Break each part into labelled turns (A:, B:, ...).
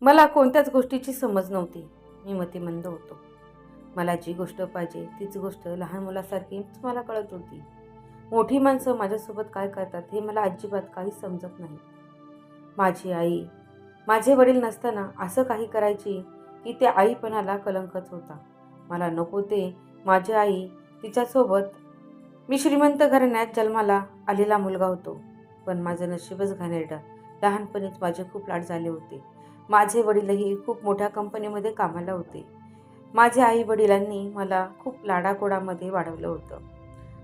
A: मला कोणत्याच गोष्टीची समज नव्हती. मी मतिमंद होतो. मला जी गोष्ट पाहिजे तीच गोष्ट लहान मुलासारखीच मला कळत होती. मोठी माणसं माझ्यासोबत काय करतात हे मला अजिबात काही समजत नाही. माझी आई माझे वडील नसताना असं काही करायची की ते आईपणाला कलंकच होता. मला नको ते. माझी आई तिच्यासोबत मी श्रीमंत घराण्यात जन्माला आलेला मुलगा होतो. पण माझं नशीबच घाणेरडं. लहानपणीच माझे खूप लाड झाले होते. माझे वडीलही खूप मोठ्या कंपनीमध्ये कामाला होते. माझ्या आई वडिलांनी मला खूप लाडाकोडामध्ये वाढवलं होतं.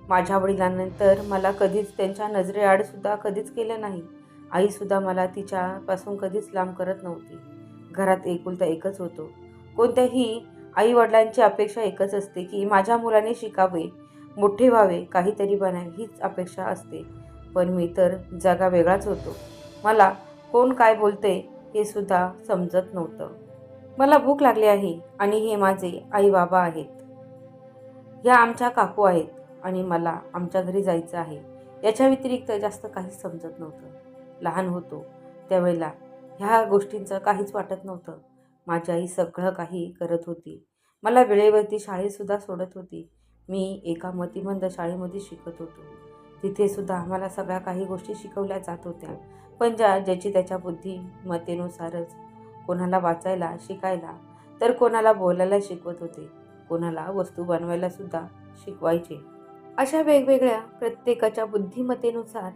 A: माझ्या वडिलांनंतर मला कधीच त्यांच्या नजरेआडसुद्धा कधीच केलं नाही. आईसुद्धा मला तिच्यापासून कधीच लांब करत नव्हती. घरात एकुलता एकच होतो. कोणत्याही आई वडिलांची अपेक्षा एकच असते की माझ्या मुलाने शिकावे मोठे व्हावे काहीतरी बनावे हीच अपेक्षा असते. पण मी तर जागा वेगळाच होतो. मला कोण काय बोलते हे सुद्धा समजत नव्हतं. मला भूक लागली आहे आणि हे माझे आई बाबा आहेत. ह्या आमच्या काकू आहेत आणि मला आमच्या घरी जायचं आहे. याच्या व्यतिरिक्त जास्त काहीच समजत नव्हतं. लहान होतो त्यावेळेला ह्या गोष्टींचं काहीच वाटत नव्हतं. माझी आई सगळं काही करत होती. मला वेळेवरती शाळेतसुद्धा सोडत होती. मी एका मतिमंद शाळेमध्ये शिकत होतो. तिथे सुद्धा आम्हाला सगळ्या काही गोष्टी शिकवल्या जात होत्या. पण ज्या ज्याची त्याच्या बुद्धिमत्तेनुसारच कोणाला वाचायला शिकायला तर कोणाला बोलायला शिकवत होते. कोणाला वस्तू बनवायला सुद्धा शिकवायचे. अशा वेगवेगळ्या प्रत्येकाच्या बुद्धिमत्तेनुसार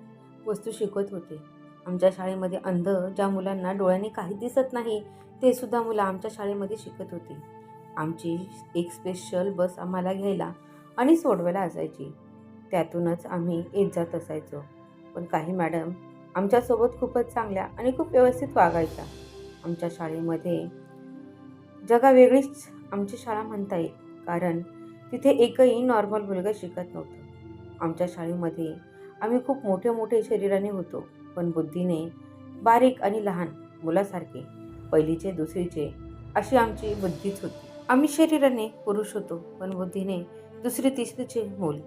A: वस्तू शिकवत होते. आमच्या शाळेमध्ये अंध ज्या मुलांना डोळ्याने काही दिसत नाही ते सुद्धा मुलं आमच्या शाळेमध्ये शिकत होती. आमची एक स्पेशल बस आम्हाला घ्यायला आणि सोडवायला असायची. त्यातूनच आम्ही येत जात असायचो. पण काही मॅडम आमच्यासोबत खूपच चांगल्या आणि खूप व्यवस्थित वागायच्या. आमच्या शाळेमध्ये जगा वेगळीच आमची शाळा म्हणता येईल कारण तिथे एकही नॉर्मल मुलगा शिकत नव्हतं. आमच्या शाळेमध्ये आम्ही खूप मोठे मोठे शरीराने होतो पण बुद्धीने बारीक आणि लहान मुलासारखे पहिलीचे दुसरीचे अशी आमची बुद्धीच होती. आम्ही शरीराने पुरुष होतो पण बुद्धीने दुसरी तिसरीचे मूल.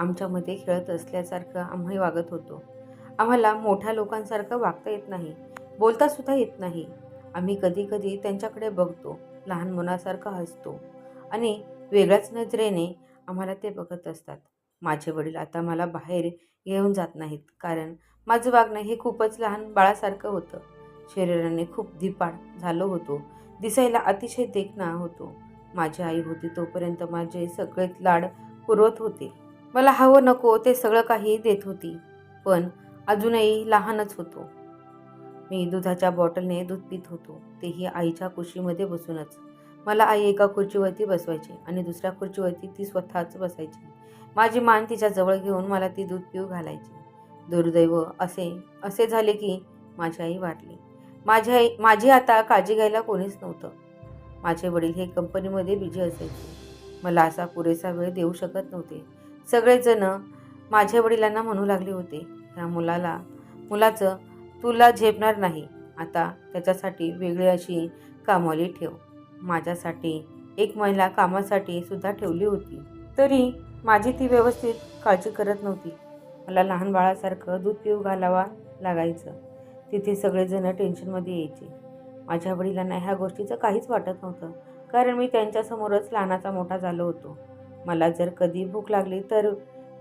A: आमच्यामध्ये खेळत असल्यासारखं आम्ही वागत होतो. आम्हाला मोठ्या लोकांसारखं वागता येत नाही बोलतासुद्धा येत नाही. आम्ही कधीकधी त्यांच्याकडे बघतो लहान मुलासारखं हसतो आणि वेगळ्याच नजरेने आम्हाला ते बघत असतात. माझे वडील आता मला बाहेर घेऊन जात नाहीत कारण माझं वागणं हे खूपच लहान बाळासारखं होतं. शरीराने खूप धिपाड झालो होतो दिसायला अतिशय देखणा होतो. माझी आई होती तोपर्यंत माझे सगळे लाड पुरवत होते. मला हवं नको ते सगळं काही देत होती पण अजूनही लहानच होतो. मी दुधाच्या बॉटलने दूध पित होतो तेही आईच्या कुशीमध्ये बसूनच. मला आई एका खुर्चीवरती बसवायची आणि दुसऱ्या खुर्चीवरती ती स्वतःच बसायची. माझी मान तिच्या जवळ घेऊन मला ती दूध पिऊ घालायची. दुर्दैव असे असे झाले की माझी आई वाटली माझी आई माझी आता काळजी घ्यायला कोणीच नव्हतं. माझे वडील हे कंपनीमध्ये बिझी असायचे. मला असा पुरेसा वेळ देऊ शकत नव्हते. सगळेजण माझ्या वडिलांना म्हणू लागले होते त्या मुलाला मुलाचं तुला झेपणार नाही आता त्याच्यासाठी वेगळी अशी कामवाली ठेव. माझ्यासाठी एक महिला कामासाठी सुद्धा ठेवली होती. तरी माझी ती व्यवस्थित काळजी करत नव्हती. मला लहान बाळासारखं दूध पिऊ घालावा लागायचं. तिथे सगळेजण टेन्शनमध्ये यायचे. माझ्या वडिलांना ह्या गोष्टीचं काहीच वाटत नव्हतं कारण मी त्यांच्यासमोरच लहानाचा मोठा झालो होतो. मला जर कधी भूक लागली तर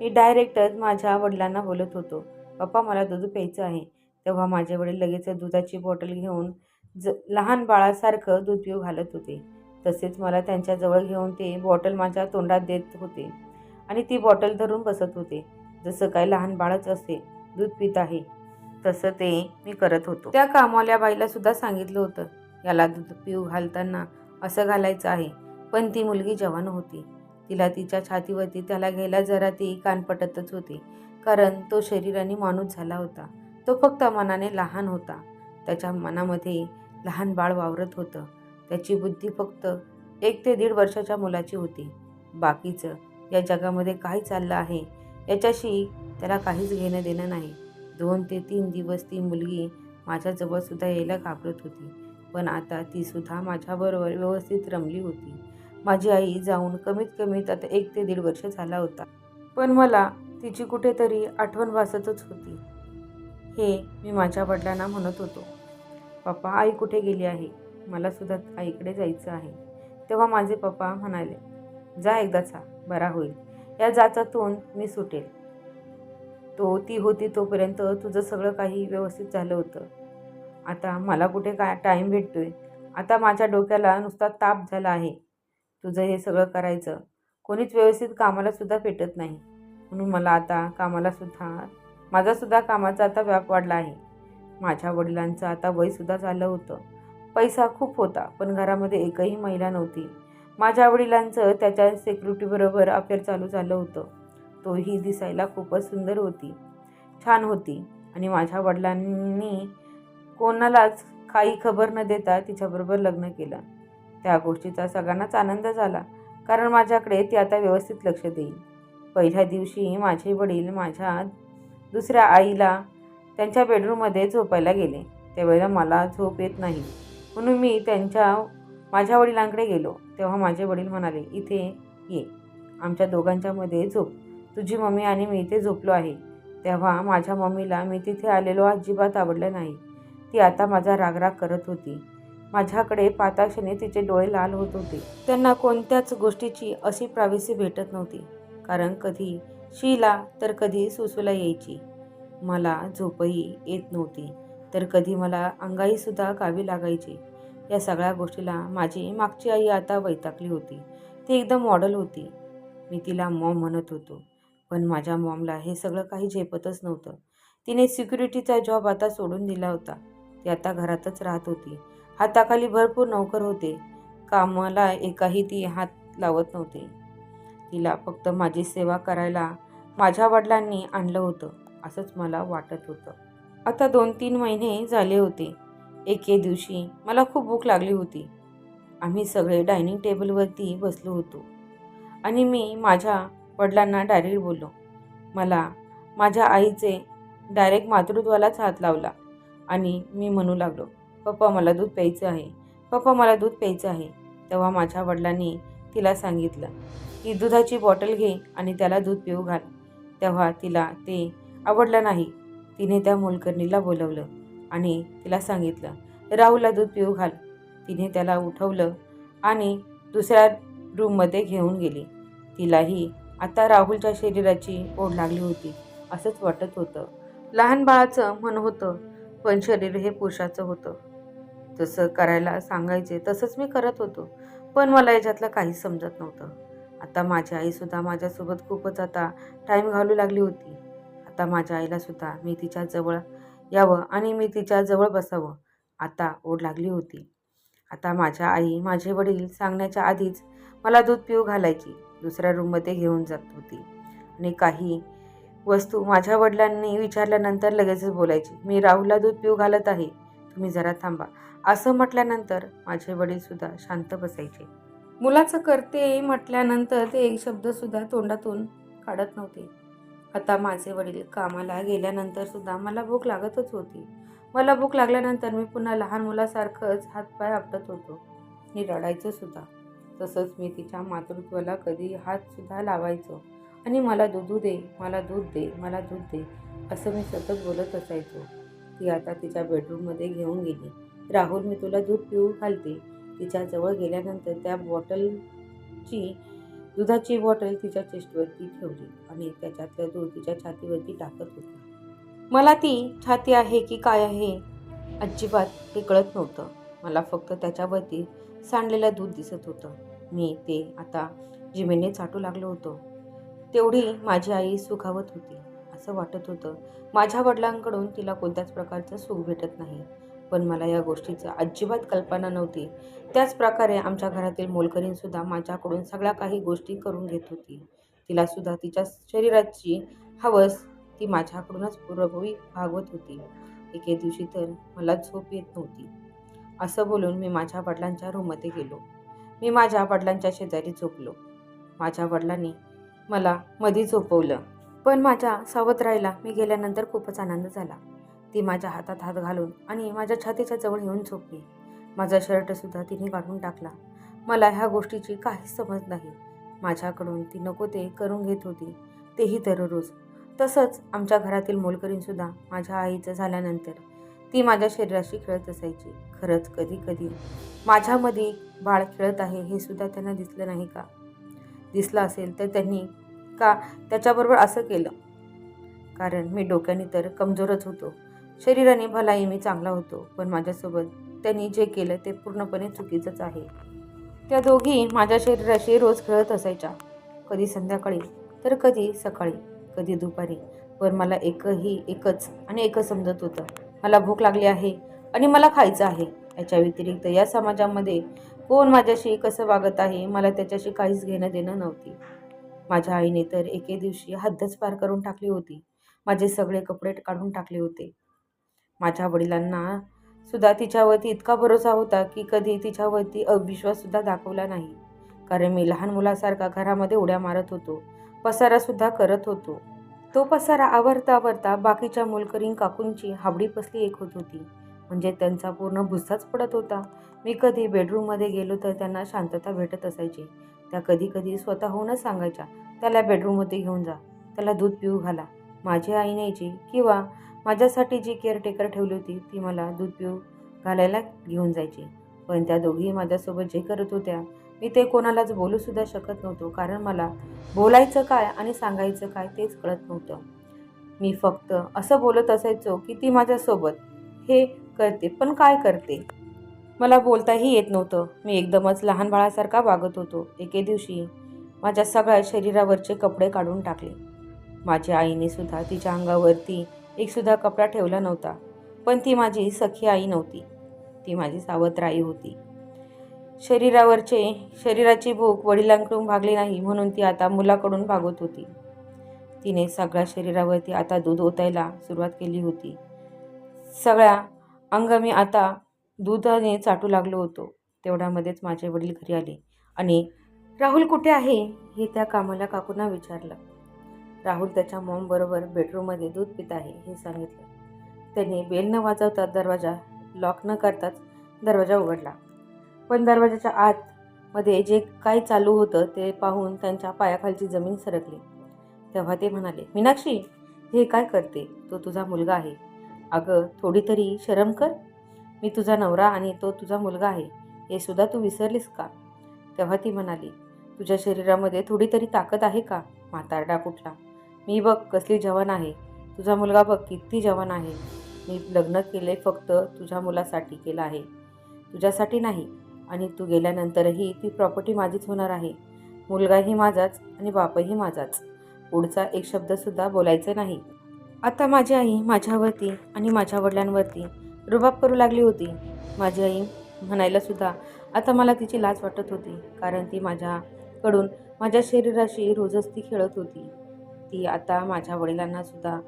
A: मी डायरेक्टच माझ्या वडिलांना बोलत होतो पप्पा मला दूध प्यायचं आहे. तेव्हा माझे वडील लगेच दुधाची बॉटल घेऊन ज लहान बाळासारखं दूध पिऊ घालत होते. तसेच मला त्यांच्याजवळ घेऊन ते बॉटल माझ्या तोंडात देत होते आणि ती बॉटल धरून बसत होते. जसं काय लहान बाळच असे दूध पित आहे तसं ते मी करत होतो. त्या कामवाल्या बाईला सुद्धा सांगितलं होतं याला दूध पिऊ घालताना असं घालायचं आहे. पण ती मुलगी जवान होती. तिला तिच्या छातीवरती त्याला घ्यायला जरा ती कानपटतच होती कारण तो शरीराने माणूस झाला होता. तो फक्त मनाने लहान होता. त्याच्या मनामध्ये लहान बाळ वावरत होतं. त्याची बुद्धी फक्त एक ते दीड वर्षाच्या मुलाची होती. बाकीचं या जगामध्ये काय चाललं आहे याच्याशी त्याला काहीच घेणं देणं नाही. दोन ते तीन दिवस ती मुलगी माझ्याजवळसुद्धा यायला घाबरत होती. पण आता तीसुद्धा माझ्याबरोबर व्यवस्थित रमली होती. माझी आई जाऊन कमीत कमी आता एक ते दीड वर्ष झाला होता. पण मला तिची कुठेतरी आठवण भासतच होती. हे मी माझ्या वडिलांना म्हणत होतो. पप्पा आई कुठे गेली आहे? मला सुद्धा आईकडे जायचं आहे. तेव्हा माझे पप्पा म्हणाले जा एकदाचा बरा होईल. या जाचातून मी सुटेल. तो ती होती तोपर्यंत तुझं सगळं काही व्यवस्थित झालं होतं. आता मला कुठे काय टाईम भेटतोय? आता माझ्या डोक्याला नुसता ताप झाला आहे. तुझं हे सगळं करायचं. कोणीच व्यवस्थित कामाला सुद्धा भेटत नाही. म्हणून मला आता कामाला सुद्धा माझासुद्धा कामाचा आता व्याप वाढला आहे. माझ्या वडिलांचं आता वयसुद्धा झालं होतं. पैसा खूप होता पण घरामध्ये एकही महिला नव्हती. माझ्या वडिलांचं त्याच्या सेक्युरिटीबरोबर अफेअर चालू झालं होतं. तोही दिसायला खूपच सुंदर होती. छान होती. आणि माझ्या वडिलांनी कोणालाच काही खबर न देता तिच्याबरोबर लग्न केलं. त्या गोष्टीचा सगळ्यांनाच आनंद झाला कारण माझ्याकडे ती आता व्यवस्थित लक्ष देईल. पहिल्या दिवशी माझे वडील माझ्या दुसऱ्या आईला त्यांच्या बेडरूममध्ये झोपायला गेले. त्यावेळेला मला झोप येत नाही. म्हणून मी त्यांच्या माझ्या वडिलांकडे गेलो. तेव्हा माझे वडील म्हणाले इथे ये. आमच्या दोघांच्यामध्ये झोप. तुझी मम्मी आणि मी इथे झोपलो आहे. तेव्हा माझ्या मम्मीला मी तिथे आलेलो अजिबात आवडलं नाही. ती आता माझा रागराग करत होती. माझ्याकडे पाताक्षणी तिचे डोळे लाल होत होते. त्यांना कोणत्याच गोष्टीची अशी प्रावेसी भेटत नव्हती. कारण कधी शीला तर कधी सुसूला यायची. मला झोपही येत नव्हती. तर कधी मला अंगाईसुद्धा गावी लागायची. या सगळ्या गोष्टीला माझी मागची आई आता वैतागली होती. ती एकदम मॉडल होती. मी तिला मॉम म्हणत होतो. पण माझ्या मॉमला हे सगळं काही झेपतच नव्हतं. तिने सिक्युरिटीचा जॉब आता सोडून दिला होता. ती आता घरातच राहत होती. हाताखाली भरपूर नोकर होते. कामाला एकाही ती हात लावत नव्हते. तिला फक्त माझी सेवा करायला माझ्या वडिलांनी आणलं होतं असंच मला वाटत होतं. आता दोन तीन महिने झाले होते. एके दिवशी मला खूप भूक लागली होती. आम्ही सगळे डायनिंग टेबलवरती बसलो होतो. आणि मी माझ्या वडिलांना डायरेक्ट बोललो मला माझ्या आईचे डायरेक्ट मातृत्वालाच हात लावला. आणि मी म्हणू लागलो पप्पा मला दूध प्यायचं आहे. पप्पा मला दूध प्यायचं आहे. तेव्हा माझ्या वडिलांनी तिला सांगितलं की दुधाची बॉटल घे आणि त्याला दूध पिऊ घाल. तेव्हा तिला ते आवडलं नाही. तिने त्या मोलकर्णीला बोलवलं आणि तिला सांगितलं राहूला दूध पिऊ घाल. तिने त्याला उठवलं आणि दुसऱ्या रूममध्ये घेऊन गेली. तिलाही आता राहुलच्या शरीराची ओढ लागली होती असंच वाटत होतं. लहान बाळाचं मन होतं पण शरीर हे पुरुषाचं होतं. जसं करायला सांगायचे तसंच मी करत होतो. पण मला याच्यातलं काहीच समजत नव्हतं. आता माझी आईसुद्धा माझ्यासोबत खूपच आता टाईम घालू लागली होती. आता माझ्या आईलासुद्धा मी तिच्या जवळ यावं आणि मी तिच्या जवळ बसावं आता ओढ लागली होती. आता माझ्या आई माझे वडील सांगण्याच्या आधीच मला दूध पिऊ घालायची दुसऱ्या रूममध्ये घेऊन जात होती. आणि काही वस्तू माझ्या वडिलांनी विचारल्यानंतर लगेचच बोलायची मी राहुलला दूध पिऊ घालत आहे तुम्ही जरा थांबा. असं म्हटल्यानंतर माझे वडीलसुद्धा शांत बसायचे. मुलाचं करते म्हटल्यानंतर ते एक शब्दसुद्धा तोंडातून काढत नव्हते. आता माझे वडील कामाला गेल्यानंतरसुद्धा मला भूक लागतच होती. मला भूक लागल्यानंतर मी पुन्हा लहान मुलासारखंच हातपाय आपटत होतो. मी रडायचं सुद्धा. तसंच मी तिच्या मातृत्वाला कधी हातसुद्धा लावायचो. आणि मला दुधू दे मला दूध दे मला दूध दे असं मी सतत बोलत असायचो. ती आता तिच्या बेडरूममध्ये घेऊन गेली. राहुल मी तुला दूध पिऊ घालते. तिच्या जवळ गेल्यानंतर त्या बॉटलची दुधाची बॉटल तिच्या चेस्टवरती ठेवली आणि त्याच्यातलं दूध तिच्या छातीवरती टाकत होती. मला ती छाती आहे की काय आहे? अजिबात हे कळत नव्हतं. मला फक्त त्याच्यावरती सांडलेलं दूध दिसत होतं. मी ते आता जिमेने चाटू लागलो होतो. तेवढी माझी आई सुखावत होती असं वाटत होतं. माझ्या वडिलांकडून तिला कोणत्याच प्रकारचं सुख भेटत नाही. पण मला या गोष्टीचं अजिबात कल्पना नव्हती. त्याच प्रकारे आमच्या घरातील मोलकरीणसुद्धा माझ्याकडून सगळ्या काही गोष्टी करून घेत होती. तिलासुद्धा तिच्या शरीराची हवस ती माझ्याकडूनच पुरववी भागवत होती. एके दिवशी तर मला झोप येत नव्हती. असं बोलून मी माझ्या वडिलांच्या रूममध्ये गेलो. मी माझ्या वडिलांच्या शेजारी झोपलो. माझ्या वडिलांनी मला मधी झोपवलं. पण माझ्या सावत्राईला मी गेल्यानंतर खूपच आनंद झाला. ती माझ्या हातात हात घालून आणि माझ्या छातीच्या जवळ येऊन झोपली. माझा शर्टसुद्धा तिने काढून टाकला. मला ह्या गोष्टीची काहीच समज नाही. माझ्याकडून ती नको ते करून घेत होती. तेही दररोज. तसंच आमच्या घरातील मोलकरींसुद्धा माझ्या आईचं झाल्यानंतर ती माझ्या शरीराशी खेळत असायची. खरंच कधी कधी माझ्यामध्ये बाळ खेळत आहे हे सुद्धा त्यांना दिसलं नाही का? दिसला असेल तर त्यांनी का त्याच्याबरोबर असं केलं? कारण मी डोक्याने तर कमजोरच होतो. शरीराने भलाही मी चांगला होतो पण माझ्यासोबत त्यांनी जे केलं ते पूर्णपणे चुकीचंच आहे. त्या दोघी माझ्या शरीराशी रोज खेळत असायच्या. कधी संध्याकाळी तर कधी सकाळी कधी दुपारी. पण मला एकही एकच आणि एकच समजत होतं. मला भूक लागली आहे आणि मला खायचं आहे. याच्या व्यतिरिक्त या समाजामध्ये कोण माझ्याशी कसं वागत आहे? मला त्याच्याशी काहीच घेणं देणं नव्हती. माझ्या आईने तर एके दिवशी हद्दच पार करून टाकली होती. माझे सगळे कपडे काढून टाकले होते. माझ्या वडिलांना सुद्धा तिच्यावरती इतका भरोसा होता की कधी तिच्यावरती अविश्वाससुद्धा दाखवला नाही. कारण मी लहान मुलासारखा घरामध्ये उड्या मारत होतो. पसारासुद्धा करत होतो. तो पसारा आवरता आवरता बाकीच्या मोलकरीण काकूंची हाबडी पसली एक होत होती. म्हणजे त्यांचा पूर्ण भुसाच पडत होता. मी कधी बेडरूममध्ये गेलो तर त्यांना शांतता भेटत असायची. त्या कधी कधी स्वतःहूनच सांगायच्या त्याला बेडरूममध्ये घेऊन जा. त्याला दूध पिऊ घाला. माझी आई न्यायची किंवा माझ्यासाठी जी केअरटेकर ठेवली होती ती मला दूध पिऊ घालायला घेऊन जायची. पण त्या दोघी माझ्यासोबत जे करत होत्या मी ते कोणालाच बोलूसुद्धा शकत नव्हतो. कारण मला बोलायचं काय आणि सांगायचं काय तेच कळत नव्हतं. मी फक्त असं बोलत असायचो की ती माझ्यासोबत. हे करते पण काय करते? मला बोलताही येत नव्हतं. मी एकदमच लहान बाळासारखा वागत होतो. एके दिवशी माझ्या सगळ्या शरीरावरचे कपडे काढून टाकले. माझ्या आईने सुद्धा तिच्या अंगावरती एकसुद्धा कपडा ठेवला नव्हता पण ती माझी सखी आई नव्हती. ती माझी सावत्र आई होती. शरीरावरचे शरीराची भूक वडिलांकडून भागली नाही म्हणून ती आता मुलाकडून भागत होती. तिने सगळ्या शरीरावरती आता दूध ओतायला सुरुवात केली होती. सगळ्या अंग मी आता दुधाने चाटू लागलो होतो. तेवढ्यामध्येच माझे वडील घरी आले आणि राहुल कुठे आहे हे त्या कामाला काकूंना विचारलं. राहुल त्याच्या मॉमबरोबर बेडरूममध्ये दूध पित आहे हे सांगितलं. त्यांनी बेल न वाजवता दरवाजा लॉक न करताच दरवाजा उघडला. पण दरवाजाच्या आतमध्ये जे काही चालू होतं ते पाहून त्यांच्या पायाखालची जमीन सरकली. तेव्हा ते म्हणाले मीनाक्षी हे काय करते? तो तुझा मुलगा आहे. अगं थोडी तरी शरम कर. मी तुझा नवरा आणि तो तुझा मुलगा आहे. हे सुद्धा तू विसरलीस का? तेव्हा ती म्हणाली तुझ्या शरीरामध्ये थोडी तरी ताकद आहे का? म्हातारडा कुठला. मी बघ कसली जवान आहे. तुझा मुलगा बघ किती जवान आहे. मी लग्न केले फक्त तुझ्या मुलासाठी केलं आहे. तुझ्यासाठी नाही. आणि तू गेल्यानंतरही ती प्रॉपर्टी माझीच होणार आहे. मुलगाही माझाच आणि बापही माझाच. पुढचा एक शब्दसुद्धा बोलायचा नाही. आता माझी आई माझ्यावरती आणि माझ्या वडिलांवरती रुबाब करू लागली होती. माझी आई म्हणायलासुद्धा आता मला तिची लाज वाटत होती कारण ती माझ्याकडून माझ्या शरीराशी रोजच ती खेळत होती. ती आता माझ्या वडिलांनासुद्धा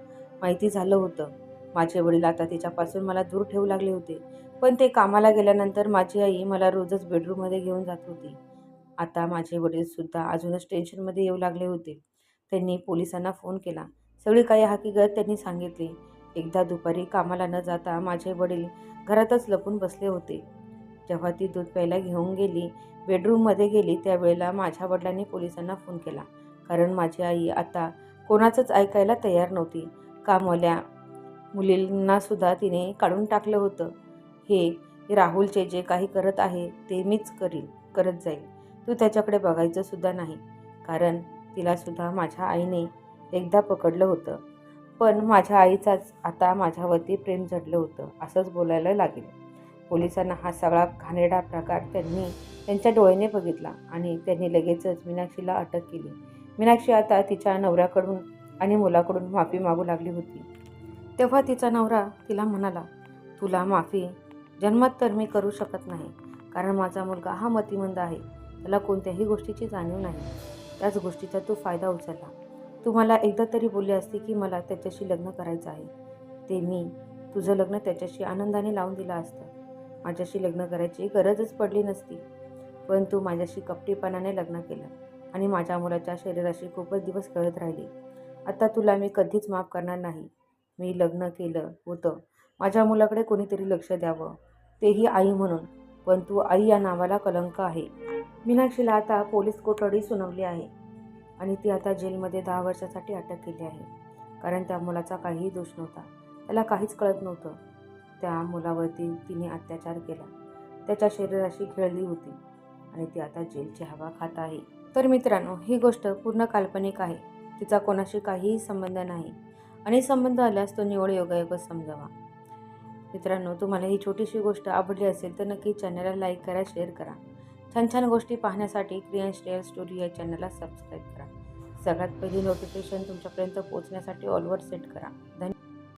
A: माहिती झालं होतं. माझे वडील आता तिच्यापासून मला दूर ठेवू लागले होते पण ते कामाला गेल्यानंतर माझी आई मला रोजच बेडरूममध्ये घेऊन जात होती. आता माझे वडीलसुद्धा अजूनच टेन्शनमध्ये येऊ लागले होते. त्यांनी पोलिसांना फोन केला. सगळी काही हकीकत त्यांनी सांगितली. एकदा दुपारी कामाला न जाता माझे वडील घरातच लपून बसले होते. जेव्हा ती दूध प्यायला घेऊन गेली बेडरूममध्ये गेली त्यावेळेला माझ्या वडिलांनी पोलिसांना फोन केला. कारण माझी आई आता कोणाचंच ऐकायला तयार नव्हती. कामवाल्या मुलींनासुद्धा तिने काढून टाकलं होतं. हे राहुलचे जे काही करत आहे ते मीच करील करत जाईल. तू त्याच्याकडे बघायचं सुद्धा नाही. कारण तिलासुद्धा माझ्या आईने एकदा पकडलं होतं. पण माझ्या आईचाच आता माझ्यावरती प्रेम झडलं होतं असंच बोलायला लागेल. पोलिसांना हा सगळा घाणेरडा प्रकार त्यांनी त्यांच्या डोळ्याने बघितला आणि त्यांनी लगेचच मीनाक्षीला अटक केली. मीनाक्षी आता तिच्या नवऱ्याकडून आणि मुलाकडून माफी मागू लागली होती. तेव्हा तिचा नवरा तिला म्हणाला तुला माफी जन्मात तर मी करू शकत नाही कारण माझा मुलगा हा मतिमंद आहे. त्याला कोणत्याही गोष्टीची जाणीव नाही. त्याच गोष्टीचा तू फायदा उचलला. तू मला एकदा तरी बोलली असते की मला त्याच्याशी लग्न करायचं आहे. ते मी तुझं लग्न त्याच्याशी आनंदाने लावून दिलं असतं. माझ्याशी लग्न करायची गरजच पडली नसती. पण तू माझ्याशी कपटीपणाने लग्न केलं आणि माझ्या मुलाच्या शरीराशी खूपच दिवस कळत राहिली. आता तुला मी कधीच माफ करणार नाही. मी लग्न केलं होतं. माझ्या मुलाकडे कोणीतरी लक्ष द्यावं. तेही आई म्हणून. पण तू आई या नावाला कलंक आहे. मीनाक्षीला आता पोलीस कोठडी सुनावली आहे. आणि ती आता जेलमध्ये दहा वर्षासाठी अटक केली आहे. कारण त्या मुलाचा काहीही दोष नव्हता. त्याला काहीच कळत नव्हतं. त्या मुलावरती तिने अत्याचार केला. त्याच्या शरीराशी खेळली होती. आणि ती आता जेलची हवा खात आहे. तर मित्रांनो ही गोष्ट पूर्ण काल्पनिक आहे. तिचा कोणाशी काहीही संबंध नाही. आणि संबंध आल्यास तो निवड योगायोगच समजावा. मित्रांनो तुम्हाला ही छोटीशी गोष्ट आवडली असेल तर नक्की चॅनलला लाईक करा शेअर करा. छान छान गोष्टी पाहण्यासाठी क्रियन स्टेअर स्टोरी या चॅनलला सबस्क्राईब करा. सगळ्यात पहिली नोटिफिकेशन तुमच्यापर्यंत पोहोचण्यासाठी ऑलवर सेट करा. धन्यवाद.